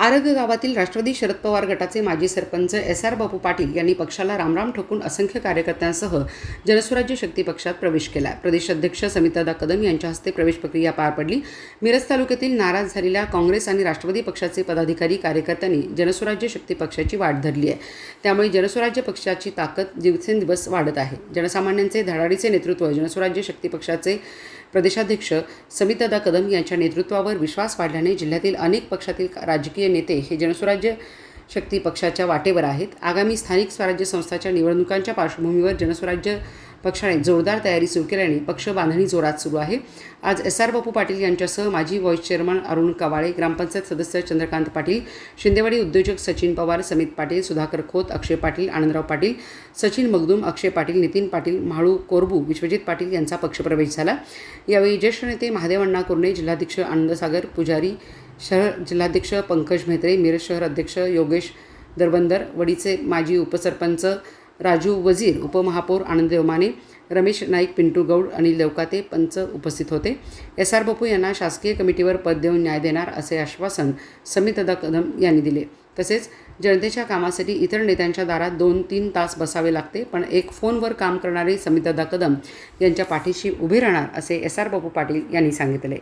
आरग गावातील राष्ट्रवादी शरद पवार गटाचे माजी सरपंच एस आर बापू पाटील यांनी पक्षाला रामराम ठोकून असंख्य कार्यकर्त्यांसह जनस्वराज्य शक्ती पक्षात प्रवेश केला. प्रदेश अध्यक्ष समितादा कदम यांच्या हस्ते प्रवेश प्रक्रिया पार पडली. मिरज तालुक्यातील नाराज झालेल्या काँग्रेस आणि राष्ट्रवादी पक्षाचे पदाधिकारी कार्यकर्त्यांनी जनस्वराज्य शक्ती पक्षाची वाट धरली आहे. त्यामुळे जनस्वराज्य पक्षाची ताकद दिवसेंदिवस वाढत आहे. जनसामान्यांचे धडाडीचे नेतृत्व जनस्वराज्य शक्ती पक्षाचे प्रदेशाध्यक्ष समितदा कदम यांच्या नेतृत्वावर विश्वास वाढल्याने जिल्ह्यातील अनेक पक्षातील राजकीय नेते हे जनस्वराज्य शक्ती पक्षाच्या वाटेवर आहेत. आगामी स्थानिक स्वराज्य संस्थाच्या निवडणुकांच्या पार्श्वभूमीवर जनस्वराज्य पक्षाने जोरदार तयारी सुरू केल्याने पक्ष बांधणी जोरात सुरू आहे. आज एस आर बापू पाटील यांच्यासह माजी व्हाईस चेअरमन अरुण कवाळे ग्रामपंचायत सदस्य चंद्रकांत पाटील शिंदेवाडी उद्योजक सचिन पवार समित पाटील सुधाकर खोत अक्षय पाटील आनंदराव पाटील सचिन मगदूम अक्षय पाटील नितीन पाटील म्हाळू कोरबू विश्वजित पाटील यांचा पक्षप्रवेश झाला. यावेळी ज्येष्ठ नेते महादेव अण्णा कुर्णे जिल्हाध्यक्ष आनंदसागर पुजारी शहर जिल्हाध्यक्ष पंकज म्हेत्रे मिरज शहर अध्यक्ष योगेश दरबंदर वडीचे माजी उपसरपंच राजू वजीर उपमहापौर आनंददेव माने रमेश नाईक पिंटू गौड अनिल देवकाते पंच उपस्थित होते. एस आर बपू यांना शासकीय कमिटीवर पद देऊन न्याय देणार असे आश्वासन समितदा कदम यांनी दिले. तसेच जनतेच्या कामासाठी इतर नेत्यांच्या दारात दोन तीन तास बसावे लागते पण एक फोनवर काम करणारे समितदा कदम यांच्या पाठीशी उभे राहणार असे एस आर बापू पाटील यांनी सांगितले.